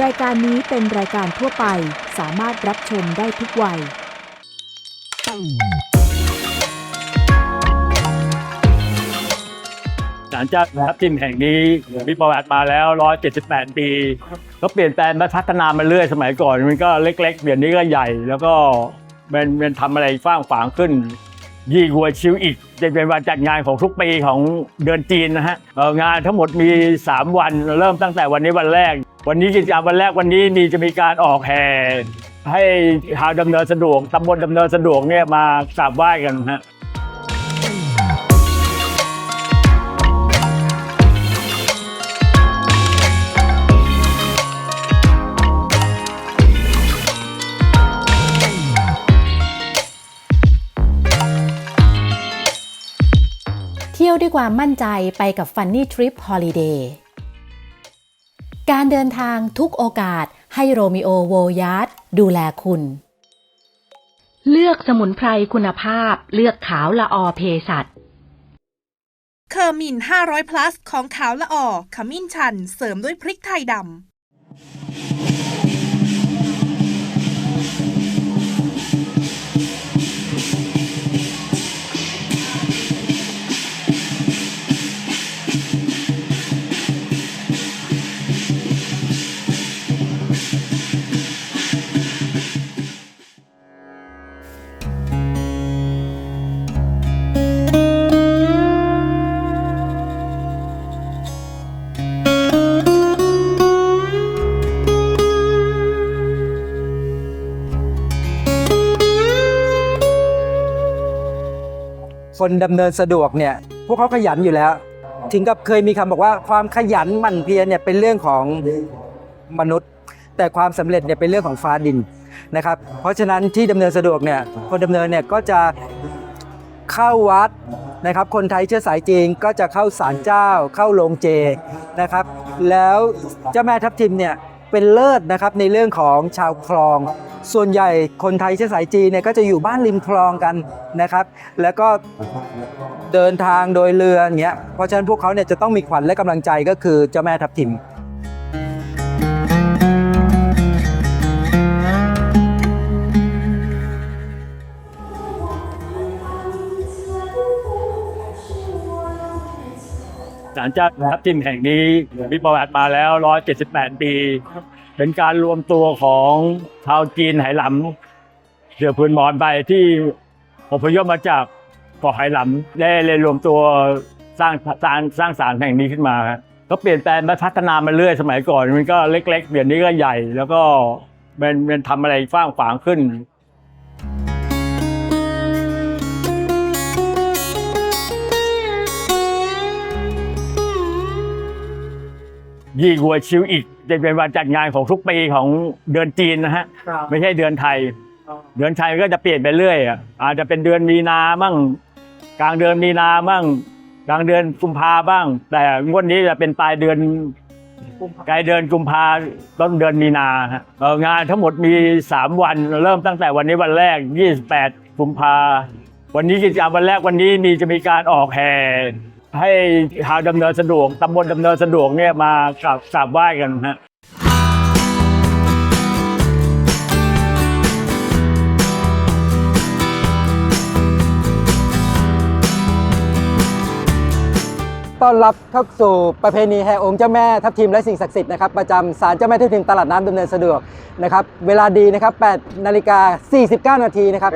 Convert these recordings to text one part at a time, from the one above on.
รายการนี้เป็นรายการทั่วไปสามารถรับชมได้ทุกวัย ศาลเจ้าทับทิมแห่งนี้มีประวัติมาแล้ว 178 ปี ก็เปลี่ยนแปลงมาพัฒนามาเรื่อยสมัยก่อน มันก็เล็กๆเดี๋ยวนี้ก็ใหญ่ แล้วก็มันมันทำอะไรฟ้างฝางขึ้นยิ่งกว่าชิวอีก จะเป็นวันจัดงานของทุกปีของเดือนจีนนะฮะเอ่องานทั้งหมดมี 3 วันเริ่มตั้งแต่วันนี้วันแรก วันนี้กิจกรรมวันแรกวันนี้มีจะมีการออกแห่ให้ชาวดำเนินสะดวกตำบลดำเนินสะดวกเนี่ยมากราบไหว้กันฮะเที่ยวด้วยความมั่นใจไปกับ Funny Trip Holiday การเดินทางทุกโอกาสให้โรมิโอโวยาร์ดดูแลคุณ เลือกสมุนไพรคุณภาพ เลือกขาวละออเพสัตเคอร์มิน 500 plus ของขาวละออขมิ้นชัน เสริมด้วยพริกไทยดำ คนดำเนินสะดวกเนี่ยพวกเขาขยันอยู่แล้ว ถึงกับเคยมีคำบอกว่าความขยันหมั่นเพียรเนี่ยเป็นเรื่องของมนุษย์ แต่ความสำเร็จเนี่ยเป็นเรื่องของฟ้าดินนะครับ เพราะฉะนั้นที่ดำเนินสะดวกเนี่ยคนดำเนินเนี่ยก็จะเข้าวัดนะครับ คนไทยเชื้อสายจีนก็จะเข้าศาลเจ้าเข้าโรงเจนะครับ แล้วเจ้าแม่ทับทิมเนี่ย เป็นเลิศนะครับในเรื่องของชาวคลอง ส่วนใหญ่คนไทยเชื้อสายจีนเนี่ยก็จะอยู่บ้านริมคลองกันนะครับ แล้วก็เดินทางโดยเรืออย่างเงี้ยเพราะฉะนั้นพวกเขาเนี่ยจะต้องมีขวัญและกำลังใจก็คือเจ้าแม่ทับทิม ศาลเจ้าทับทิมแห่งนี้มีประวัติมาแล้ว 178 ปี เป็นการรวมตัวของชาวจีนไหหลำเสือพื้นมอนไปที่อพยพมาจากเกาะไหหลำได้เลยรวมตัวสร้างสร้างสร้างศาลแห่งนี้ขึ้นมาครับก็เปลี่ยนแปลงมาพัฒนามาเรื่อยสมัยก่อน มันก็เล็ก ๆ เดี๋ยวนี้ก็ใหญ่ แล้วก็มันมันทำอะไรฟ้างฝางขึ้น ยิ่งกว่าชิวอีกจะเป็นวันจัดงานของทุกปีของเดือนจีนนะฮะไม่ใช่เดือนไทย เดือนไทยก็จะเปลี่ยนไปเรื่อยอะอาจจะเป็นเดือนมีนามั่ง กลางเดือนมีนามั่ง กลางเดือนกุมภาบ้าง แต่งวดนี้จะเป็นปลายเดือนปลายเดือนกุมภาต้นเดือนมีนาฮะเอ่องานทั้งหมดมี 3 วันเริ่มตั้งแต่วันนี้วันแรก 28 กุมภาวันนี้กิจกรรมวันแรกวันนี้มีจะมีการออกแห่ ให้ชาวดำเนินสะดวกตำบลดำเนินสะดวกเนี่ยมากราบกราบไหว้กันฮะต้อนรับเข้าสู่ประเพณีแห่องค์เจ้าแม่ทับทิมและสิ่งศักดิ์สิทธิ์นะครับประจำศาลเจ้าแม่ทับทิมตลาดน้ำดำเนินสะดวกนะครับเวลาดีนะครับ8นาฬิกา49 นาทีนะครับ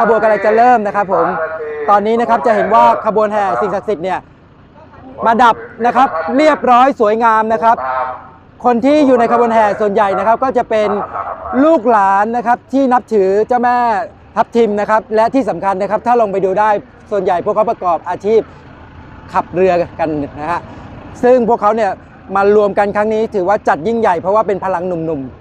ขบวนกำลังจะเริ่มนะครับผมตอนนี้นะครับจะเห็นว่าขบวนแห่สิ่งศักดิ์สิทธิ์เนี่ย มาดับนะครับเรียบร้อยสวยงามนะครับ คนที่อยู่ในขบวนแห่ส่วนใหญ่นะครับ ก็จะเป็นลูกหลานนะครับที่นับถือเจ้าแม่ทับทิมนะครับ และที่สำคัญนะครับ ถ้าลงไปดูได้ส่วนใหญ่พวกเขาประกอบอาชีพขับเรือกันนะฮะซึ่งพวกเขาเนี่ยมารวมกันครั้งนี้ถือว่าจัดยิ่งใหญ่เพราะว่าเป็นพลังหนุ่มๆ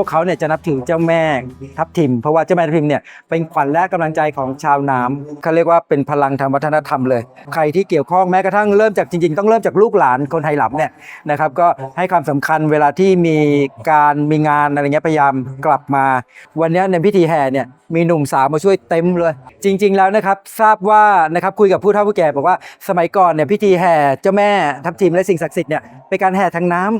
วกเขาเนี่ยจะนับถือเจ้าแม่ทับทิม เพราะว่าเจ้าแม่ทับทิมเนี่ยเป็นขวัญและกำลังใจของชาวน้ำเขาเรียกว่าเป็นพลังทางวัฒนธรรมเลย ใครที่เกี่ยวข้องแม้กระทั่งเริ่มจากจริง ๆ ต้องเริ่มจากลูกหลานคนไทยหลับเนี่ยนะครับก็ให้ความสำคัญเวลาที่มีการมีงานอะไรเงี้ยพยายามกลับมา วันนี้ในพิธีแห่เนี่ยมีหนุ่มสาวมาช่วยเต็มเลย จริง ๆ แล้วนะครับทราบว่านะครับคุยกับผู้เฒ่าผู้แก่บอกว่าสมัยก่อนเนี่ยพิธีแห่เจ้าแม่ทับทิมและสิ่งศักดิ์สิทธิ์เนี่ยเป็นการแห่ทางน้ำ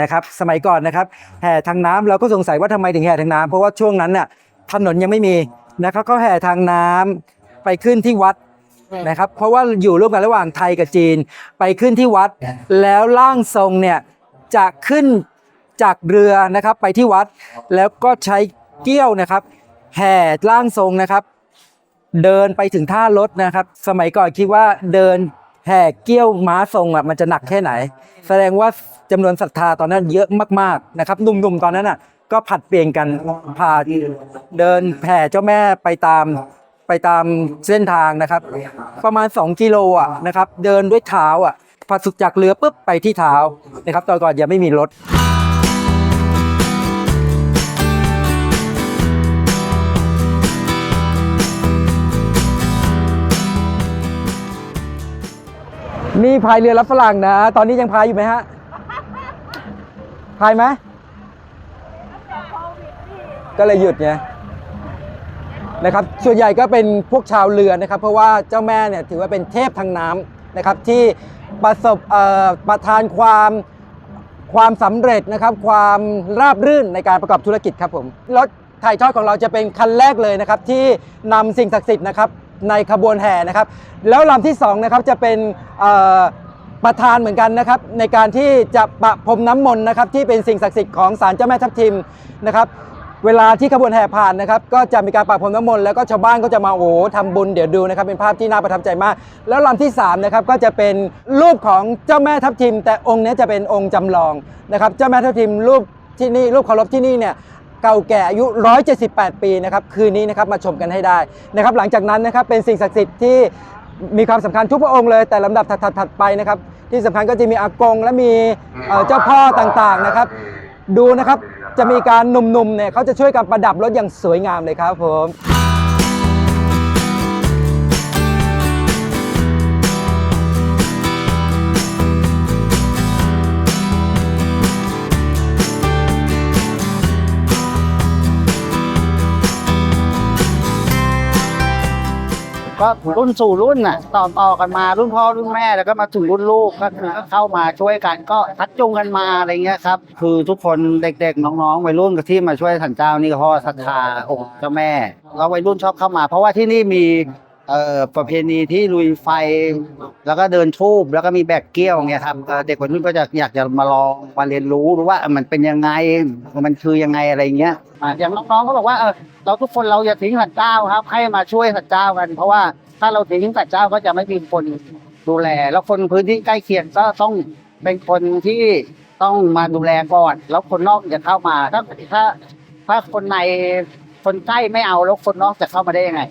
นะครับสมัยก่อนนะครับแห่ทางน้ำเราก็สงสัยว่าทำไมถึงแห่ทางน้ำเพราะว่าช่วงนั้นน่ะถนนยังไม่มีนะครับก็แห่ทางน้ำไปขึ้นที่วัดนะครับเพราะว่าอยู่ร่วมกันระหว่างไทยกับจีนไปขึ้นที่วัด แล้วร่างทรงเนี่ยจะขึ้นจากเรือนะครับไปที่วัด แล้วก็ใช้เกี้ยวนะครับ แห่ร่างทรงนะครับ เดินไปถึงท่ารถนะครับ สมัยก่อนคิดว่าเดินแห่เกี้ยวม้าทรงอะมันจะหนักแค่ไหน แสดงว่า จำนวนศรัทธาตอนนั้นเยอะมากๆนะครับหนุ่มๆตอนนั้นอะก็ผัดเปลี่ยนกันพาเดินแผ่เจ้าแม่ไปตามไปตามเส้นทางนะครับ ประมาณ 2 กิโลอะนะครับ เดินด้วยเท้าอะพอสุดจากเรือปุ๊บไปที่เท้านะครับตอนก่อนยังไม่มีรถนี่พายเรือรับฝรั่งนะ ตอนนี้ยังพายอยู่ไหมฮะ พายไหมก็เลยหยุดไงนะครับส่วนใหญ่ก็เป็นพวกชาวเรือนะครับ เพราะว่าเจ้าแม่เนี่ยถือว่าเป็นเทพทางน้ำนะครับที่ประสบประทานความความสำเร็จนะครับ ความราบรื่นในการประกอบธุรกิจครับผมรถถ่ายทอดของเราจะเป็นคันแรกเลยนะครับที่นำสิ่งศักดิ์สิทธิ์นะครับในขบวนแห่นะครับ แล้วลำที่สองนะครับจะเป็น ประธานเหมือนกันนะครับในการที่จะประพรมน้ำมนต์นะครับที่เป็นสิ่งศักดิ์สิทธิ์ของศาลเจ้าแม่ทับทิมนะครับเวลาที่ขบวนแห่ผ่านนะครับก็จะมีการปราบพรมน้ำมนต์แล้วก็ชาวบ้านก็จะมาโอ้ทำบุญเดี๋ยวดูนะครับเป็นภาพที่น่าประทับใจมาก แล้วลำที่3นะครับก็จะเป็นรูปของเจ้าแม่ทับทิม แต่องค์นี้จะเป็นองค์จำลองนะครับเจ้าแม่ทับทิมรูปที่นี่รูปเคารพที่นี่เนี่ยเก่าแก่อายุ 178 ปีนะครับคืนนี้นะครับมาชมกันให้ได้นะครับหลังจากนั้นนะครับเป็นสิ่งศักดิ์สิทธิ์ที่ มีความสำคัญทุกพระองค์เลย แต่ลำดับถัดๆๆไปนะครับ ที่สำคัญก็จะมีอากงและมีเอ่อเจ้าพ่อต่างๆนะครับ ดูนะครับจะมีการหนุ่มๆเนี่ยเขาจะช่วยกันประดับรถอย่างสวยงามเลยครับผม ก็รุ่นสู่รุ่นน่ะต่อต่อกันมารุ่นพ่อรุ่นแม่แล้วก็มาถึงรุ่นลูกก็คือก็เข้ามาช่วยกันก็ทัดจูงกันมาอะไรเงี้ยครับคือทุกคนเด็กๆ น้องๆวัยรุ่นกับที่มาช่วยสันเจ้านี่ก็เพราะว่าศรัทธาองค์เจ้าแม่แล้ววัยรุ่นชอบเข้ามา เพราะว่าที่นี่มี เอ่อประเพณีที่ลุยไฟ แล้วก็เดินทูบแล้วก็มีแบกเกี้ยวเงี้ยครับเอ่อเด็กวัยรุ่นก็จะอยากจะมาลองมาเรียนรู้ว่ามันเป็นยังไงมันคือยังไงอะไรเงี้ยอะอย่างน้องๆเขาบอกว่าเออเราทุกคนเราอย่าทิ้งสัตว์เจ้าครับ ให้มาช่วยสัตว์เจ้ากัน เพราะว่าถ้าเราทิ้งสัตว์เจ้าก็จะไม่มีคนดูแล แล้วคนพื้นที่ใกล้เคียงก็ต้องเป็นคนที่ต้องมาดูแลก่อน แล้วคนนอกจะเข้ามาถ้าถ้าถ้าคนในคนใกล้ไม่เอาแล้วคนนอกจะเข้ามาได้ยังไง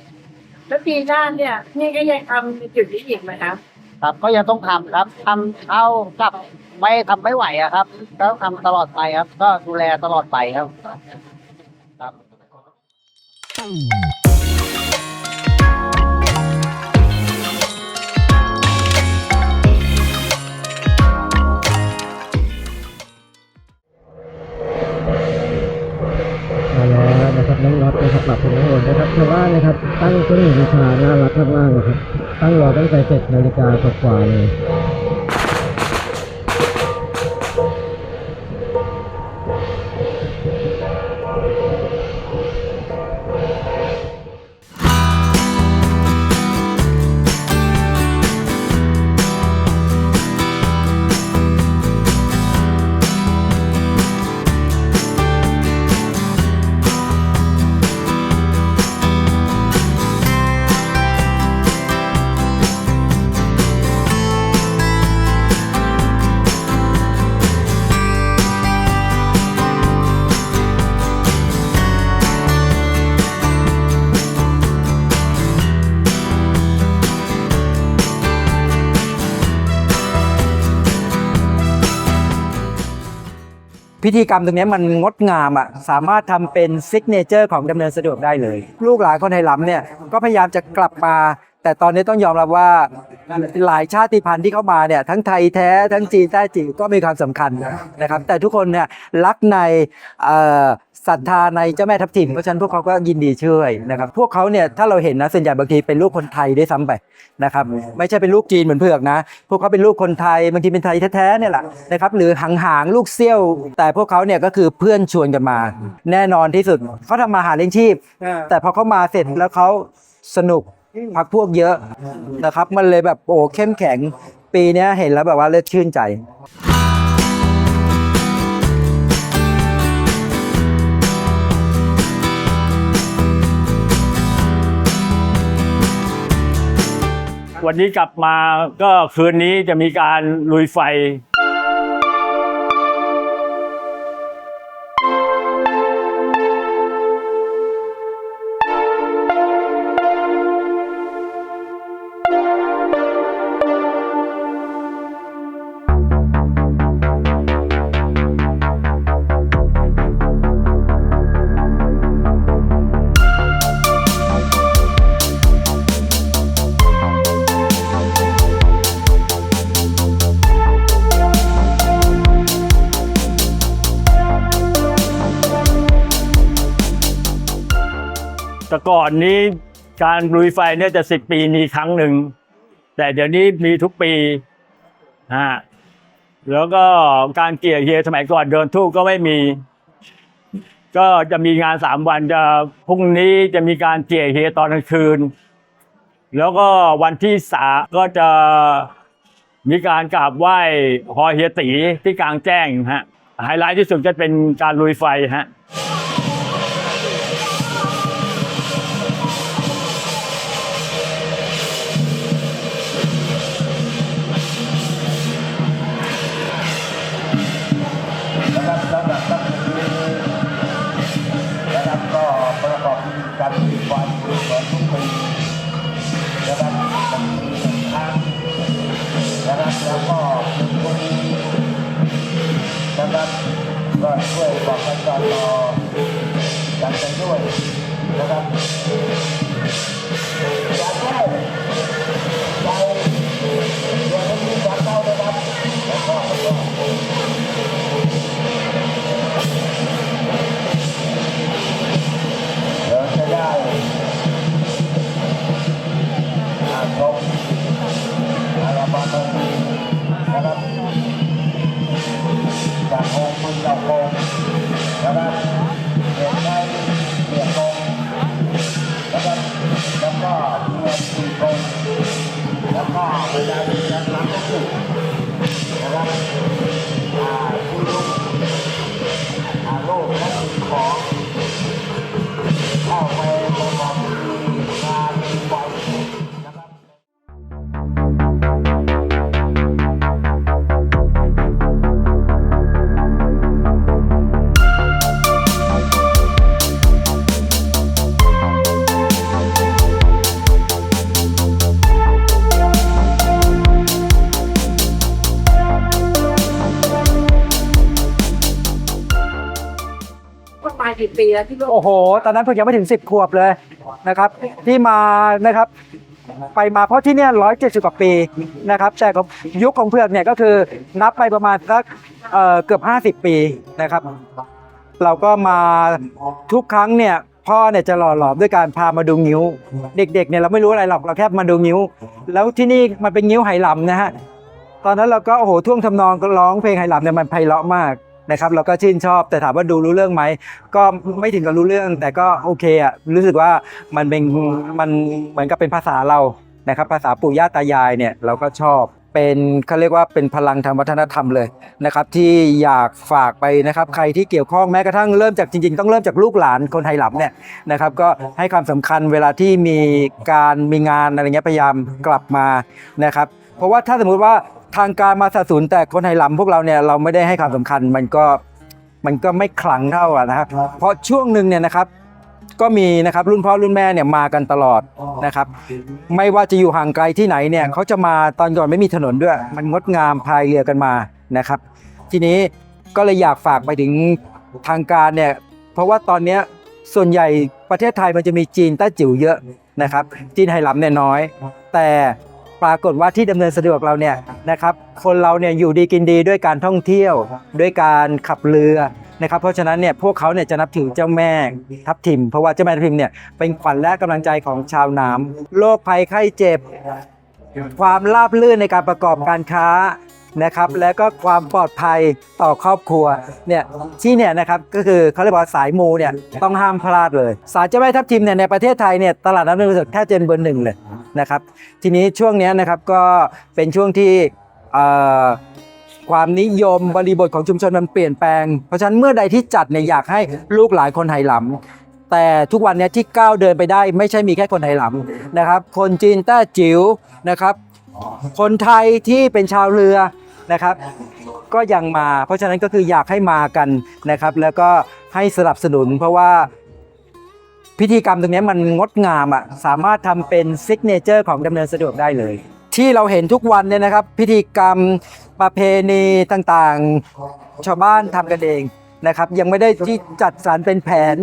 แล้วปีหน้าเนี่ยนี่ก็ยังทำจุดนี้อีกไหมครับครับก็ยังต้องทำครับทำเท่ากับไม่ทำไม่ไหวอะครับก็ทำตลอดไปครับ ก็ดูแลตลอดไปครับครับ ว่าเลย พิธีกรรมตรงนี้มันงดงามอะสามารถทำเป็นซิกเนเจอร์ของดำเนินสะดวกได้เลย ลูกหลานคนไทยล้ำเนี่ยก็พยายามจะกลับมา แต่ตอนนี้ต้องยอมรับว่าหลายชาติพันธุ์ที่เข้ามาเนี่ยทั้งไทยแท้ทั้งจีนใต้จิ๋วก็มีความสำคัญนะครับ แต่ทุกคนเนี่ยรักในศรัทธาในเจ้าแม่ทับทิมเพราะฉะนั้นพวกเขาก็ยินดีช่วยนะครับ พวกเขาเนี่ยถ้าเราเห็นนะส่วนใหญ่บางทีเป็นลูกคนไทยด้วยซ้ำไปนะครับ ไม่ใช่เป็นลูกจีนเหมือนเผือกนะ พวกเขาเป็นลูกคนไทยบางทีเป็นไทยแท้ๆเนี่ยแหละนะครับ หรือหางๆลูกเซี่ยว แต่พวกเขาเนี่ยก็คือเพื่อนชวนกันมา แน่นอนที่สุดเขาทำมาหาเลี้ยงชีพ แต่พอเขามาเสร็จแล้วเขาสนุก พักพวกเยอะนะครับ มันเลยแบบโอ้เข้มแข็ง ปีเนี้ยเห็นแล้วแบบว่าเลือดชื่นใจวันนี้กลับมาก็คืนนี้จะมีการลุยไฟ แต่ก่อนนี้การลุยไฟเนี่ยจะสิบปีมีครั้งหนึ่ง แต่เดี๋ยวนี้มีทุกปีฮะแล้วก็การเกี่ยเฮียสมัยก่อนเดินทูบก็ไม่มี ก็จะมีงานสามวันจะพรุ่งนี้จะมีการเกี่ยเฮียตอนกลางคืน แล้วก็วันที่สามก็จะมีการกราบไหว้ฮอเฮียตีที่กลางแจ้งฮะไฮไลท์ที่สุดจะเป็นการลุยไฟฮะ แล้วที่ลูกโอ้โห ตอนนั้นเพิ่งยังไม่ถึง 10 ขวบเลยนะครับ ที่มานะครับ ไปมาเพราะที่เนี่ยร้อยเจ็ดสิบกว่าปีนะครับ แต่ของยุคของเพื่อกเนี่ยก็คือนับไปประมาณสักเอ่อเกือบ 50 ปีนะครับ เราก็มาทุกครั้งเนี่ยพ่อเนี่ยจะหล่อหลอมด้วยการพามาดูงิ้ว เด็กๆเนี่ยเราไม่รู้อะไรหรอกเราแค่มาดูงิ้ว แล้วที่นี่มันเป็นงิ้วไหหลำนะฮะตอนนั้นเราก็โอ้โหท่วงทำนองก็ร้องเพลงไหหลำเนี่ยมันไพเราะมาก นะครับเราก็ชื่นชอบแต่ถามว่าดูรู้เรื่องไหมก็ไม่ถึงกับรู้เรื่อง แต่ก็โอเคอะรู้สึกว่ามันเป็นมันเหมือนกับเป็นภาษาเรานะครับภาษาปู่ย่าตายายเนี่ยเราก็ชอบเป็นเขาเรียกว่าเป็นพลังทางวัฒนธรรมเลยนะครับที่อยากฝากไปนะครับใครที่เกี่ยวข้องแม้กระทั่งเริ่มจากจริง ๆ ต้องเริ่มจากลูกหลานคนไทยหลับเนี่ยนะครับก็ให้ความสำคัญเวลาที่มีการมีงานอะไรเงี้ยพยายามกลับมานะครับเพราะว่าถ้าสมมุติว่า ทางการมาสนับสนุนแต่คนไทยหลำพวกเราเนี่ยเราไม่ได้ให้ความสำคัญมันก็มันก็ไม่ขลังเท่าอะนะครับเพราะช่วงหนึ่งเนี่ยนะครับก็มีนะครับรุ่นพ่อรุ่นแม่เนี่ยมากันตลอดนะครับไม่ว่าจะอยู่ห่างไกลที่ไหนเนี่ยเขาจะมาตอนก่อนไม่มีถนนด้วย มันงดงามพายเรือกันมานะครับ ทีนี้ก็เลยอยากฝากไปถึงทางการเนี่ยเพราะว่าตอนเนี้ยส่วนใหญ่ประเทศไทยมันจะมีจีนแต้จิ๋วเยอะนะครับจีนไหหลำเนี่ยน้อย แต่ ปรากฏว่าที่ดำเนินสะดวกเราเนี่ยนะครับคนเราเนี่ยอยู่ดีกินดีด้วยการท่องเที่ยว ด้วยการขับเรือนะครับเพราะฉะนั้นเนี่ยพวกเขาเนี่ยจะนับถือเจ้าแม่ทับทิม เพราะว่าเจ้าแม่ทับทิมเนี่ยเป็นขวัญและกำลังใจของชาวน้ำโรคภัยไข้เจ็บ ความราบรื่นในการประกอบการค้า นะครับและก็ความปลอดภัยต่อครอบครัวเนี่ยที่เนี่ยนะครับก็คือเขาเรียกว่าสายมูเนี่ยต้องห้ามพลาดเลยสารเจ้าแม่ทับทิมเนี่ยในประเทศไทยเนี่ยตลาดน้ำเงินสดแทบจะเป็นเบอร์หนึ่งเลยนะครับทีนี้ช่วงเนี้ยนะครับก็เป็นช่วงที่เอ่อความนิยมบริบทของชุมชนมันเปลี่ยนแปลง เพราะฉะนั้นเมื่อใดที่จัดเนี่ยอยากให้ลูกหลานคนไหหลำแต่ทุกวันเนี้ยที่ก้าวเดินไปได้ไม่ใช่มีแค่คนไหหลำนะครับ คนจีนแต้จิ๋วนะครับ คนไทยที่เป็นชาวเรือ นะครับ ก็ยังมา เพราะฉะนั้นก็คืออยากให้มากันนะครับ แล้วก็ให้สนับสนุนเพราะว่าพิธีกรรมตรงนี้มันงดงามอะสามารถทำเป็นซิกเนเจอร์ของดำเนินสะดวกได้เลย ที่เราเห็นทุกวันเนี่ยนะครับ พิธีกรรมประเพณีต่างๆ ชาวบ้านทำกันเองนะครับ ยังไม่ได้ที่จัดสรรเป็นแผน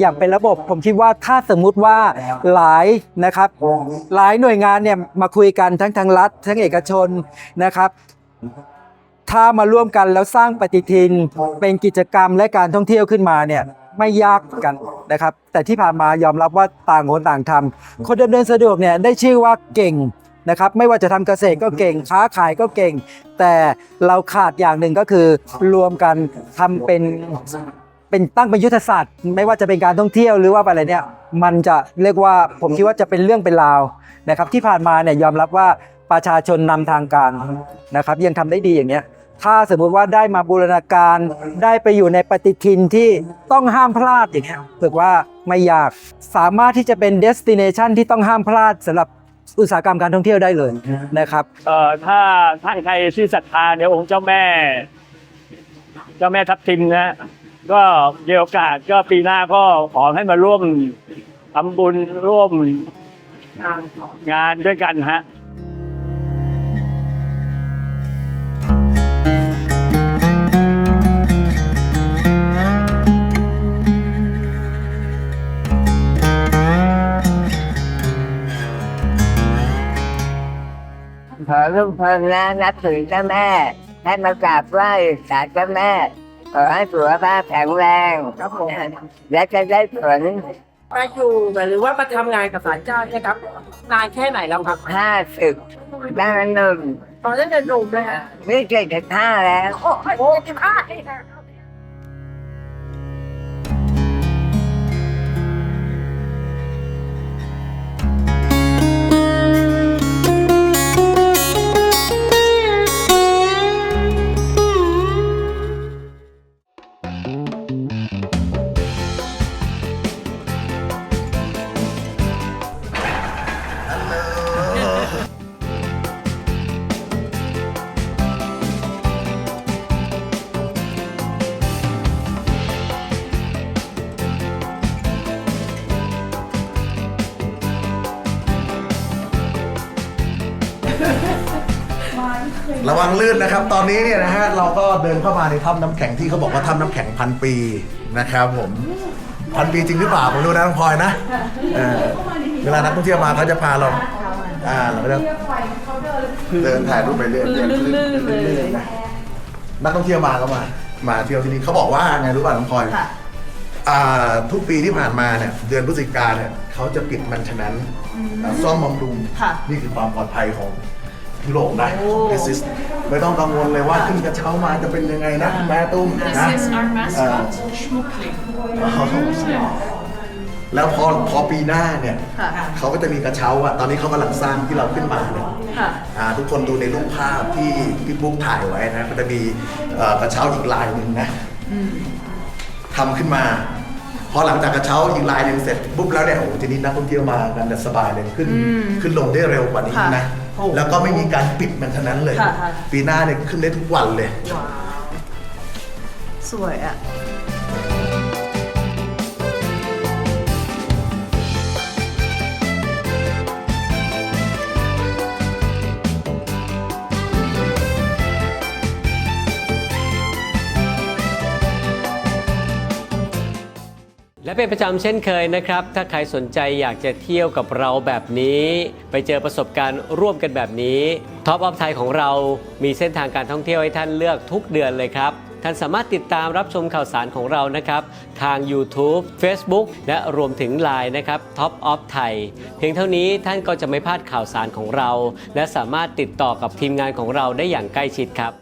อย่างเป็นระบบ ผมคิดว่าถ้าสมมุติว่าหลายนะครับ หลายหน่วยงานเนี่ยมาคุยกันทั้งทางรัฐ ทั้งเอกชนนะครับ ถ้ามาร่วมกันแล้วสร้างปฏิทินเป็นกิจกรรมและการท่องเที่ยวขึ้นมาเนี่ยไม่ยากกันนะครับ แต่ที่ผ่านมายอมรับว่าต่างคนต่างทำคนดำเนินสะดวกเนี่ยได้ชื่อว่าเก่งนะครับ ไม่ว่าจะทำเกษตรก็เก่งค้าขายก็เก่ง แต่เราขาดอย่างหนึ่งก็คือรวมกันทำเป็นเป็นตั้งเป็นยุทธศาสตร์ ไม่ว่าจะเป็นการท่องเที่ยวหรือว่าอะไรเนี่ยมันจะเรียกว่าผมคิดว่าจะเป็นเรื่องเป็นราวนะครับ ที่ผ่านมาเนี่ยยอมรับว่า ประชาชนนำทางการนะครับ ยังทำได้ดีอย่างเนี้ยถ้าสมมุติว่าได้มาบูรณาการได้ไปอยู่ในปฏิทินที่ต้องห้ามพลาดอย่างเงี้ยถือว่าไม่ยากสามารถที่จะเป็นเดสติเนชันที่ต้องห้ามพลาดสำหรับอุตสาหกรรมการท่องเที่ยวได้เลยนะครับเอ่อถ้าท่านใครที่ศรัทธาเดี๋ยวองค์เจ้าแม่ เจ้าแม่ทับทิมนะก็มีโอกาสก็ปีหน้าก็ขอให้มาร่วมทำบุญร่วมงานด้วยกันฮะ ขอทุกคนนะนับถือเจ้าแม่ ให้มากราบไหว้ศาลเจ้าแม่ขอให้สุขภาพแข็งแรงและจะได้ผลมาอยู่หรือว่ามาทำงานกับศาลเจ้าเนี่ยครับนานแค่ไหนแล้วครับห้าสิบด้านหนึ่งตอนนั้นจะหนุ่มเลยฮะนี่เจ็ดสิบห้าแล้วโอ้โหจะฆ่าได้นะระ นะครับตอนนี้เนี่ยนะฮะเราก็เดินเข้ามาในถ้ำน้ำแข็งที่เขาบอกว่าถ้ำน้ำแข็งพันปีนะครับผมพันปีจริงหรือเปล่าผมดูนะน้องพลอยนะเออเวลานักท่องเที่ยวมาเขาจะพาเราอ่าเราก็จะเดินถ่ายรูปไปเรื่อยๆลื่นๆนะนักท่องเที่ยวมาก็มา มาเที่ยวที่นี่เขาบอกว่าไงรู้ป่ะน้องพลอยอ่าทุกปีที่ผ่านมาเนี่ยเดือนพฤศจิกาเนี่ยเขาจะปิดมันฉะนั้นอ่าซ่อมบำรุงนี่คือความปลอดภัยของ ยุโรปนะ This is ไม่ต้องกังวลเลยว่าขึ้นกระเช้ามาจะเป็นยังไงนะคุณแม่ตุ้มนะเอ่อแล้วพอพอปีหน้าเนี่ยเขาก็จะมีกระเช้าอะตอนนี้เขากำลังสร้างที่เราขึ้นมาเนี่ยอ่าทุกคนดูในรูปภาพที่พี่บุ๊กถ่ายไว้นะก็จะมีเอ่อกระเช้าอีกลายหนึ่งนะทำขึ้นมา พอหลังจากกระเช้าอีกลายหนึ่งเสร็จปุ๊บแล้วเนี่ยโอ้โหทีนี้นักท่องเที่ยวมากันแบบสบายเลยขึ้น ขึ้นลงได้เร็วกว่านี้นะ แล้วก็ไม่มีการปิดมันทั้งนั้นเลยปีหน้าเนี่ยขึ้นได้ทุกวันเลยสวยอะ และเป็นประจำเช่นเคยนะครับ ถ้าใครสนใจอยากจะเที่ยวกับเราแบบนี้ ไปเจอประสบการณ์ร่วมกันแบบนี้ท็อปออฟไทยของเรามีเส้นทางการท่องเที่ยวให้ท่านเลือกทุกเดือนเลยครับ ท่านสามารถติดตามรับชมข่าวสารของเรานะครับ ทาง YouTube Facebook และรวมถึง Line นะครับ Top of Thai เพียงเท่านี้ท่านก็จะไม่พลาดข่าวสารของเรา และสามารถติดต่อกับทีมงานของเราได้อย่างใกล้ชิดครับ